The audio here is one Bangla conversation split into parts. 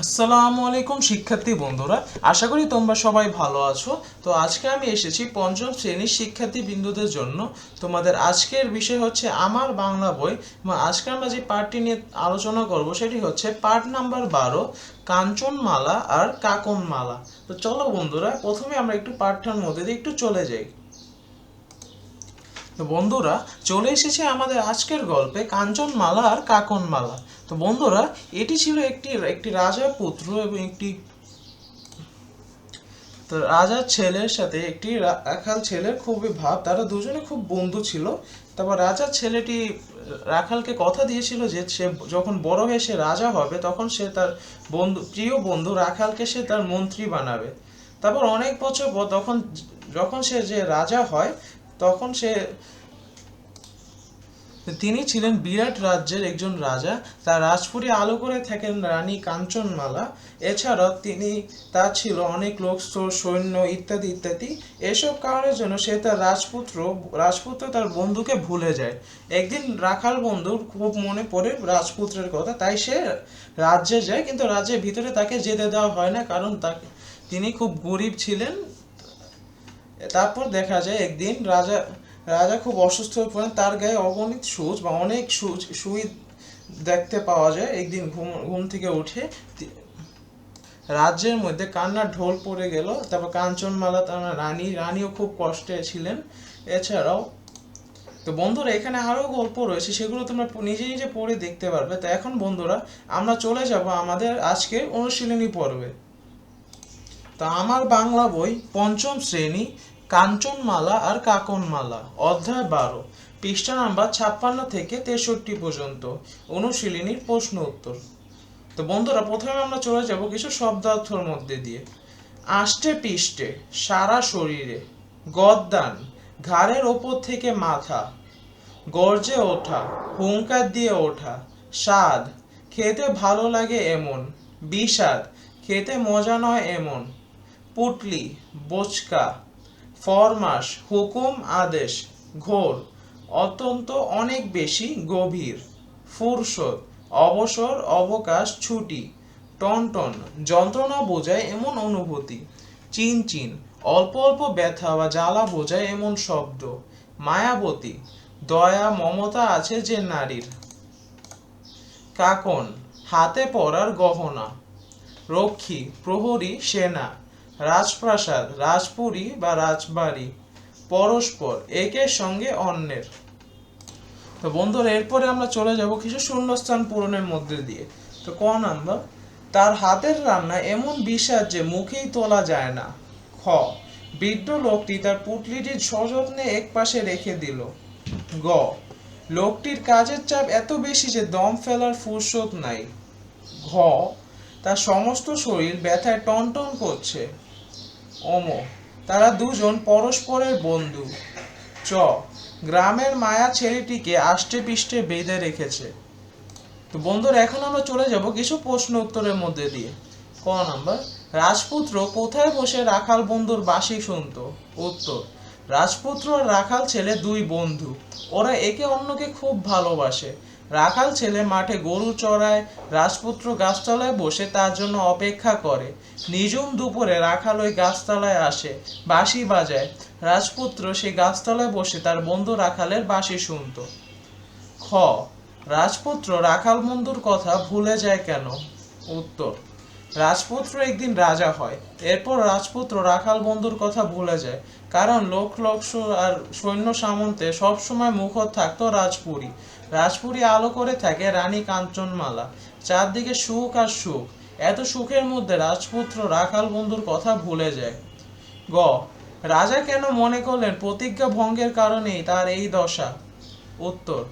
আসসালামু আলাইকুম, শিক্ষার্থী বন্ধুরা। আশা করি তোমরা সবাই ভালো আছো। তো আজকে আমি এসেছি পঞ্চম শ্রেণির শিক্ষার্থী বিন্দুদের জন্য। তোমাদের আজকের বিষয় হচ্ছে আমার বাংলা বই। এবং আজকে আমরা যে পার্টটি নিয়ে আলোচনা করব সেটি হচ্ছে পার্ট নাম্বার বারো, কাঞ্চনমালা আর কাকনমালা। তো চলো বন্ধুরা, প্রথমে আমরা একটু পাঠটার মধ্যে দিয়ে একটু চলে যাই। তো বন্ধুরা, চলে এসেছে আমাদের আজকের গল্পে কাঞ্চনমালা আর কাকনমালা। তো বন্ধুরা, এটি ছিল একটি একটি রাজার পুত্র এবং একটি তো রাজার ছেলের সাথে একটি রাখাল ছেলের খুবই ভাব। তারা দুজনে খুব বন্ধু ছিল। তারপর রাজার ছেলেটি রাখালকে কথা দিয়েছিল যে সে যখন বড় হয়ে সে রাজা হবে, তখন সে তার বন্ধু, প্রিয় বন্ধু রাখালকে সে তার মন্ত্রী বানাবে। তারপর অনেক বছর পর, তখন যখন সে যে রাজা হয় তখন সে তিনি ছিলেন বিরাট রাজ্যের একজন রাজা। তার রাজপুরী আলো করে থাকেন রানী কাঞ্চনমালা। এছাড়াও তিনি তার ছিল অনেক লোক সৈন্য ইত্যাদি ইত্যাদি। এসব কারণের জন্য সে তার রাজপুত্র রাজপুত্র তার বন্ধুকে ভুলে যায়। একদিন রাখাল বন্ধুর খুব মনে পড়ে রাজপুত্রের কথা। তাই সে রাজ্যে যায়, কিন্তু রাজ্যের ভিতরে তাকে যেতে দেওয়া হয় না, কারণ তাকে, তিনি খুব গরিব ছিলেন। তারপর দেখা যায় একদিন রাজা রাজা খুব অসুস্থ হয়ে পড়েন, তার গায়ে অগণিত সুচ বা অনেক সুচ, সুই দেখতে পাওয়া যায়। একদিন ঘুম ঘুম থেকে উঠে রাজ্যের মধ্যে কান্নার ঢোল পড়ে গেল, তারপর কাঞ্চনমালা তার রানী, রানীও খুব কষ্টে ছিলেন। এছাড়াও, তো বন্ধুরা, এখানে আরও গল্প রয়েছে, সেগুলো তোমরা নিজে নিজে পড়ে দেখতে পারবে। তো এখন বন্ধুরা, আমরা চলে যাব আমাদের আজকে অনুশীলনী পর্বে। তা আমার বাংলা বই পঞ্চম শ্রেণি কাঞ্চনমালা আর কাকনমালা, অধ্যায় বারো, পৃষ্ঠা নাম্বার ছাপ্পান্ন থেকে তেষট্টি পর্যন্ত। অনুশীলনীর প্রশ্ন উত্তর। তো বন্ধুরা, প্রথমে আমরা চলে যাব কিছু শব্দার্থর মধ্যে দিয়ে। আষ্টে পিষ্টে, সারা শরীরে, গদ্দান, ঘাড়ের ওপর থেকে মাথা, গর্জে ওঠা, হুঙ্কার দিয়ে ওঠা, স্বাদ, খেতে ভালো লাগে এমন, বিষাদ, খেতে মজা নয় এমন, পুটলি, বোচকা ফরমাস হুকুম, আদেশ, ঘোর, অত্যন্ত অনেক বেশি গভীর। ফুরসত, অবসর, অবকাশ, ছুটি, টনটন, যন্ত্রণা বোঝায় এমন অনুভূতি। চিন চিন অল্প অল্প ব্যথা বা জ্বালা বোঝায় এমন শব্দ। মায়াবতী, দয়া, মমতা আছে যে নারীর। কাকন, হাতে পরার গহনা। রক্ষী, প্রহরী, সেনা। রাজপ্রাসাদ, রাজপুরী বা রাজবাড়ি, পরস্পর, একের সঙ্গে অন্যের। তো বন্ধুরা, এরপরে আমরা চলে যাব কিছু শূন্যস্থান পূরণের মধ্যে দিয়ে। তো ক নাম্বার, তার হাতের রান্না এমন বিষাদ যে মুখেই তোলা যায় না। খ, বৃদ্ধ লোকটি তার পুটলিটি সযত্নে এক পাশে রেখে দিল। গ, লোকটির কাজের চাপ এত বেশি যে দম ফেলার ফুরসত নাই। ঘ তার সমস্ত শরীর ব্যথায় টনটন করছে। অম তারা দুজন পরস্পরের বন্ধু। চ, গ্রামের মায়া ছেলেটিকে আষ্টে পিষ্টে বেঁধে রেখেছে। তো বন্ধুরা, এখন আমরা চলে যাব কিছু প্রশ্ন উত্তরের মধ্যে দিয়ে। ক নাম্বার, রাজপুত্র কোথায় বসে রাখাল বন্ধুর বাসি শুনতো? উত্তর, রাজপুত্র আর রাখাল ছেলে দুই বন্ধু। ওরা একে অন্যকে খুব ভালোবাসে। রাখাল ছেলে মাঠে গরু চড়ায়, রাজপুত্র গাছতলায় বসে তার জন্য অপেক্ষা করে। নিঝুম দুপুরে রাখাল ওই গাছতলায় আসে, বাঁশি বাজায়। রাজপুত্র সেই গাছতলায় বসে তার বন্ধু রাখালের বাঁশি শুনতো। খ, রাজপুত্র রাখাল বন্ধুর কথা ভুলে যায় কেন? উত্তর, রাজপুত্র একদিন রাজা হয়। এরপর রাজপুত্র রাখাল বন্ধুর কথা ভুলে যায়। কারণ লোক লক্ষ আর সৈন্য সামন্তে সবসময় মুখর থাকতো রাজপুরী। রাজপুরী আলো করে থাকে রানী কাঞ্চনমালা। চারদিকে সুখ আর সুখ। এত সুখের মধ্যে রাজপুত্র রাখাল বন্ধুর কথা ভুলে যায়। গ, রাজা কেন মনে করলেন প্রতিজ্ঞা ভঙ্গের কারণেই তার এই দশা? উত্তর,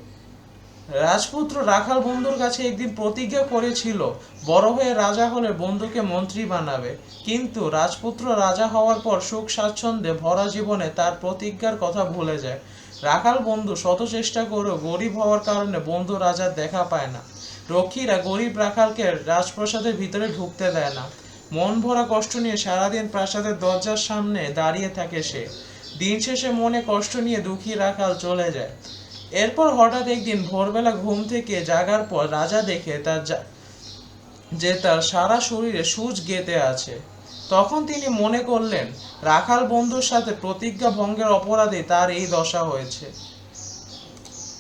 রাজপুত্র রাখাল বন্ধুর কাছে একদিন প্রতিজ্ঞা করেছিল, বড় হয়ে রাজা হলে বন্ধুকে মন্ত্রী বানাবে। কিন্তু রাজপুত্র রাজা হওয়ার পর সুখ স্বাচ্ছন্দ্যে ভরা জীবনে তার প্রতিজ্ঞার কথা ভুলে যায়। রাখাল বন্ধু, শত চেষ্টা করেও গরিব হওয়ার কারণে বন্ধু রাজার দেখা পায় না। রক্ষীরা গরিব রাখালকে রাজপ্রাসাদের ভিতরে ঢুকতে দেয় না। মন ভরা কষ্ট নিয়ে সারাদিন প্রাসাদের দরজার সামনে দাঁড়িয়ে থাকে সে। দিন শেষে মনে কষ্ট নিয়ে দুঃখী রাখাল চলে যায়। এরপর হঠাৎ একদিন ভোরবেলা ঘুম থেকে জাগার পর রাজা দেখে তার যে তার সারা শরীরে সূচ গেঁথে আছে। তখন তিনি মনে করলেন, রাখাল বন্ধুর সাথে প্রতিজ্ঞা ভঙ্গের অপরাধে তার এই দশা হয়েছে।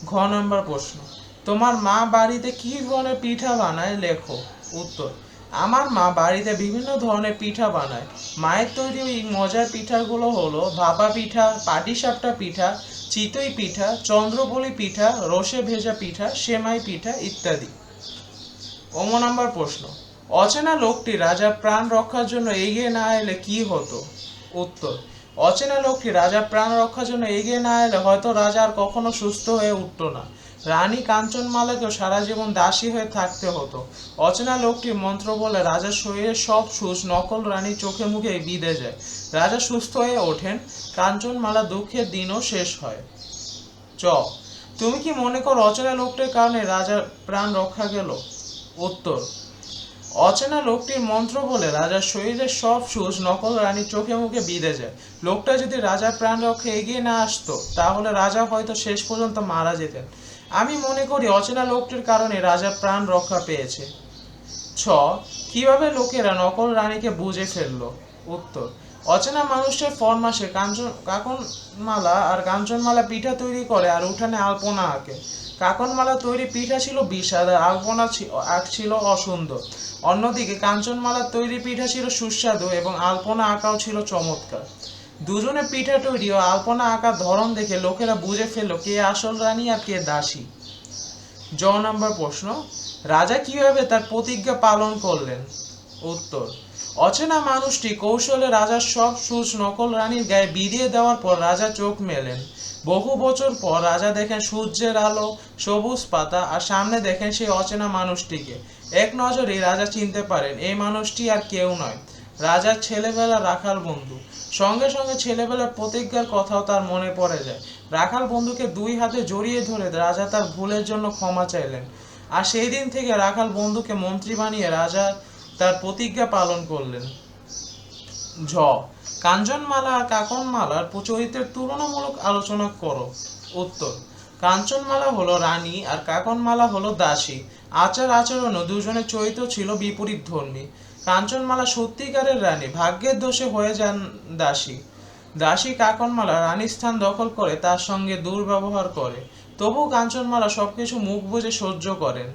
ঘ নম্বর প্রশ্ন। তোমার মা বাড়িতে কি ধরনের পিঠা বানায়? লেখো। উত্তর। আমার মা বাড়িতে বিভিন্ন ধরনের পিঠা বানায়। মায়ের তৈরি এই মজার পিঠাগুলো হলো ভাপা পিঠা, পাটিসাপটা পিঠা, চিতই পিঠা চন্দ্রবলি পিঠা, রসে ভেজা পিঠা, সেমাই পিঠা ইত্যাদি। ওম নাম্বার প্রশ্ন। অচেনা লোকটি রাজার প্রাণ রক্ষার জন্য এগিয়ে না এলে কি হতো? উত্তর, অচেনা লোকটি রাজার প্রাণ রক্ষার জন্য এগিয়ে না এলে হয়তো রাজা আর কখনো সুস্থ হয়ে উঠতো না। রানী কাঞ্চনমালাকেও সারা জীবন দাসী হয়ে থাকতে হতো। অচেনা লোকটির মন্ত্র বলে রাজার শরীরের সব সুচ নকল রানী চোখে মুখে বিঁধে যায়। রাজা সুস্থ হয়ে ওঠেন কাঞ্চনমালা দুঃখের দিনও শেষ হয়। চ, তুমি কি মনে করো অচেনা লোকটির কারণে রাজার প্রাণ রক্ষা গেল? উত্তর অচেনা লোকটির মন্ত্র বলে রাজার শরীরের সব সুচ নকল রানীর চোখে মুখে বিঁধে যায়। লোকটা যদি রাজার প্রাণ রক্ষা এগিয়ে না আসতো, তাহলে রাজা হয়তো শেষ পর্যন্ত মারা যেতেন। আমি মনে করি অচেনা লোকটির কারণে রাজা প্রাণ রক্ষা পেয়েছে। ছ, কীভাবে লোকেরা নকল রানীকে বুঝে ফেলল? উত্তর, অচেনা মানুষের ফরমাসে কাঞ্চন, কাকনমালা আর কাঞ্চনমালা পিঠা তৈরি করে আর উঠানে আলপনা আঁকে। কাকনমালা তৈরি পিঠা ছিল বিষাদ, আর আলপনা ছিল অসুন্দর। অন্যদিকে কাঞ্চনমালার তৈরি পিঠা ছিল সুস্বাদু এবং আলপনা আঁকাও ছিল চমৎকার। দুজনে পিঠা তৈরি ও আলপনা আঁকার ধরন দেখে লোকেরা বুঝে ফেলল কে আসল রানী আর কে দাসী। জ নম্বর প্রশ্ন, রাজা কীভাবে তার প্রতিজ্ঞা পালন করলেন? উত্তর, অচেনা মানুষটি কৌশলে রাজার সব সুচ নকল রানীর গায়ে বিধিয়ে দেওয়ার পর রাজা চোখ মেলেন। বহু বছর পর রাজা দেখেন সূর্যের আলো, সবুজ পাতা আর সামনে দেখেন সেই অচেনা মানুষটিকে। এক নজরেই রাজা চিনতে পারেন, এই মানুষটি আর কেউ নয়। রাজার ছেলেবেলা রাখাল বন্ধু। সঙ্গে সঙ্গে ছেলেবেলার প্রতিজ্ঞার কথাও তার মনে পড়ে যায়। রাখাল বন্ধুকে দুই হাতে জড়িয়ে ধরে রাজা তার ভুলের জন্য ক্ষমা চাইলেন। আর সেই দিন থেকে রাখাল বন্ধুকে মন্ত্রী বানিয়ে রাজা তার প্রতিজ্ঞা পালন করলেন। ঝ কাঞ্চনমালা আর কাকনমালার চরিত্রের তুলনামূলক আলোচনা করো। উত্তর, কাঞ্চনমালা হলো রানী আর কাকনমালা হলো দাসী। আচার আচরণও দুজনের চরিত্র ছিল বিপরীত ধর্মী। কাঞ্চনমালা সত্যিকারের রানী, ভাগ্যের দোষে হয়ে যান দাসী। দাসী কাকনমালা রানীর স্থান দখল করে তার সঙ্গে দুর্ব্যবহার করে। তবু কাঞ্চনমালা সবকিছু মুখ বুজে সহ্য করেন।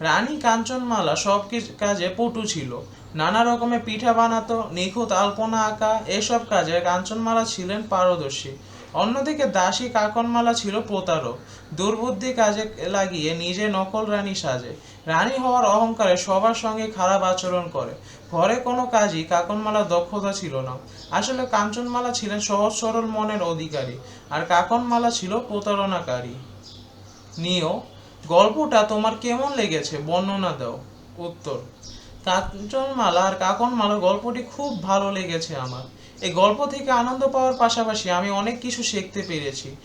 রানী কাঞ্চনমালা সব কাজে পটু ছিল। নানা রকমের পিঠা বানাতো, নিখুঁত আলপনা আঁকা, এসব কাজে কাঞ্চনমালা ছিলেন পারদর্শী। অন্যদিকে দাসী কাকনমালা ছিল প্রতারক। দুর্বুদ্ধি কাজে লাগিয়ে নিজে নকল রানী সাজে। রানী হওয়ার অহংকারে সবার সঙ্গে খারাপ আচরণ করে। ঘরে কোনো কাজই কাকনমালার দক্ষতা ছিল না। আসলে কাঞ্চনমালা ছিলেন সহজ সরল মনের অধিকারী, আর কাকনমালা ছিল প্রতারণাকারী। নিও গল্পটা তোমার কেমন লেগেছে? বর্ণনা দাও। উত্তর। কাঞ্চনমালা আর কাকনমালা গল্পটি খুব ভালো লেগেছে আমার। এই গল্প থেকে আনন্দ পাওয়ার পাশাপাশি আমি অনেক কিছু শিখতে পেরেছি।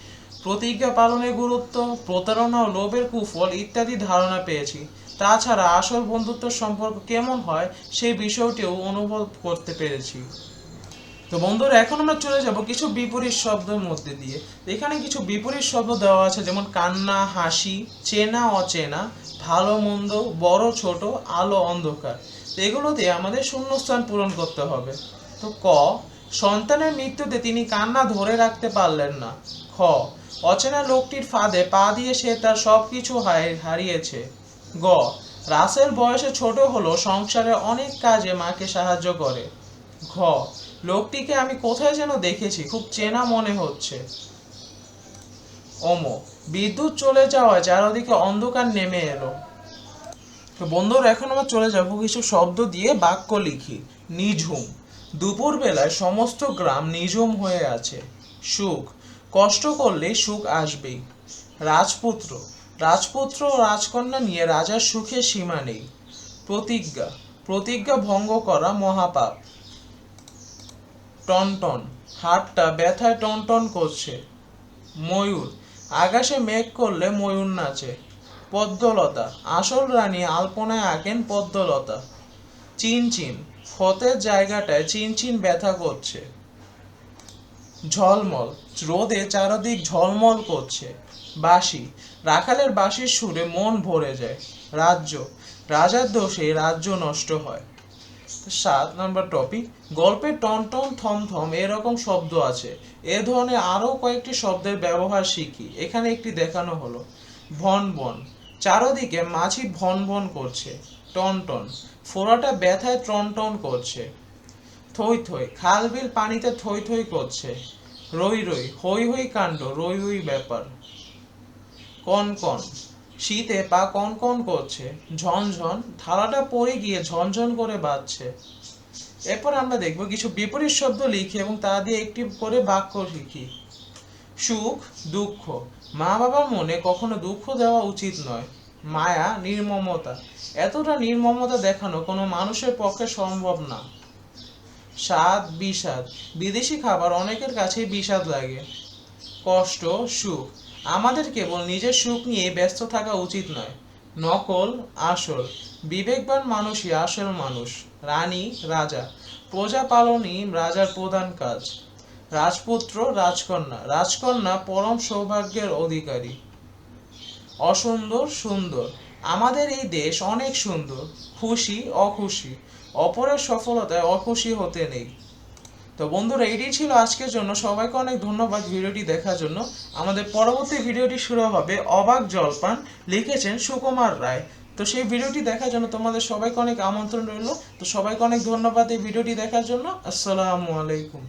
প্রতিজ্ঞা পালনের গুরুত্ব, প্রতারণা ও লোভের কুফল ইত্যাদি ধারণা পেয়েছি। তাছাড়া আসল বন্ধুত্ব সম্পর্ক কেমন হয় সেই বিষয়টিও অনুভব করতে পেরেছি। তো বন্ধুরা, এখন আমরা চলে যাব কিছু বিপরীত শব্দের মধ্যে দিয়ে। এখানে কিছু বিপরীত শব্দ দেওয়া আছে, যেমন কান্না, হাসি, চেনা, অচেনা, ভালো, মন্দ, বড়, ছোট, আলো, অন্ধকার। এগুলো দিয়ে আমাদের শূন্যস্থান পূরণ করতে হবে। তো ক, সন্তানের মৃত্যুতে তিনি কান্না ধরে রাখতে পারলেন না। খ, অচেনা লোকটির ফাঁদে পা দিয়ে সে তার সব কিছু হারিয়েছে। গ, রাসেল বয়সে ছোট হলো সংসারে অনেক কাজে মাকে সাহায্য করে। ঘ লোকটিকে আমি কোথায় যেন দেখেছি, খুব চেনা মনে হচ্ছে। ওমো, বিদ্যুৎ চলে যাওয়ায় চারদিকে অন্ধকার নেমে এলো। তো বন্ধুরা, এখন আমরা চলে যাব কিছু শব্দ দিয়ে বাক্য লিখি। নিঝুম। দুপুর বেলায় সমস্ত গ্রাম নিঝুম হয়ে আছে। সুখ। কষ্ট করলে সুখ আসবেই। রাজপুত্র। রাজপুত্র ও রাজকন্যা নিয়ে রাজার সুখে সীমা নেই। প্রতিজ্ঞা। প্রতিজ্ঞা ভঙ্গ করা মহাপাপ। টনটন হাতটা ব্যথায় টনটন করছে। ময়ূর, আকাশে মেঘ করলে ময়ূর নাচে। পদ্মলতা, আসল রানী আলপনায় আঁকেন পদ্মলতা। চিনচিন ফতের জায়গাটায় চিনচিন ব্যথা করছে। ঝলমল, রোদে চারদিক ঝলমল করছে। বাঁশি, রাখালের বাঁশির সুরে মন ভরে যায়। রাজ্য, রাজার দোষে রাজ্য নষ্ট হয়। সাত নাম্বার টপিক গল্পে টন টন থম থম এরকম শব্দ আছে। এ ধরনের আরও কয়েকটি শব্দের ব্যবহার শিখি। এখানে একটি দেখানো হলো। ভন ভন। চারদিকে মাছি ভন ভন করছে। টন টন। ফোড়াটা ব্যথায় টন টন করছে। থই থই। খাল বিল পানিতে থই থই করছে। রই রই। হই হই কাণ্ড, রই রই ব্যাপার। কন কন। শীতে পা কন কন করছে ঝনঝন থালাটা পড়ে গিয়ে ঝনঝন করে বাজছে। এরপর আমরা দেখব কিছু বিপরীত শব্দ লিখি এবং তা দিয়ে একটি করে বাক্য লিখি সুখ, দুঃখ। মা বাবার মনে কখনো দুঃখ দেওয়া উচিত নয়। মায়া, নির্মমতা। এতটা নির্মমতা দেখানো কোনো মানুষের পক্ষে সম্ভব না। স্বাদ, বিষাদ। বিদেশি খাবার অনেকের কাছেই বিষাদ লাগে। কষ্ট, সুখ। আমাদের কেবল নিজের সুখ নিয়ে ব্যস্ত থাকা উচিত নয়। নকল, আসল, বিবেকবান মানুষই আসল মানুষ, রানী, রাজা। প্রজা পালনই রাজার প্রধান কাজ। রাজপুত্র, রাজকন্যা। রাজকন্যা পরম সৌভাগ্যের অধিকারী। অসুন্দর, সুন্দর। আমাদের এই দেশ অনেক সুন্দর। খুশি, অখুশি। অপরের সফলতায় অখুশি হতে নেই। তো বন্ধুরা এটি ছিল আজকের জন্য। সবাইকে অনেক ধন্যবাদ ভিডিওটি দেখার জন্য। আমাদের পরবর্তী ভিডিওটি শুরু হবে অবাক জলপান লিখেছেন সুকুমার রায়। তো সেই ভিডিওটি দেখার জন্য তোমাদের সবাইকে অনেক আমন্ত্রণ রইল। তো সবাইকে অনেক ধন্যবাদ এই ভিডিওটি দেখার জন্য। আসসালামু আলাইকুম।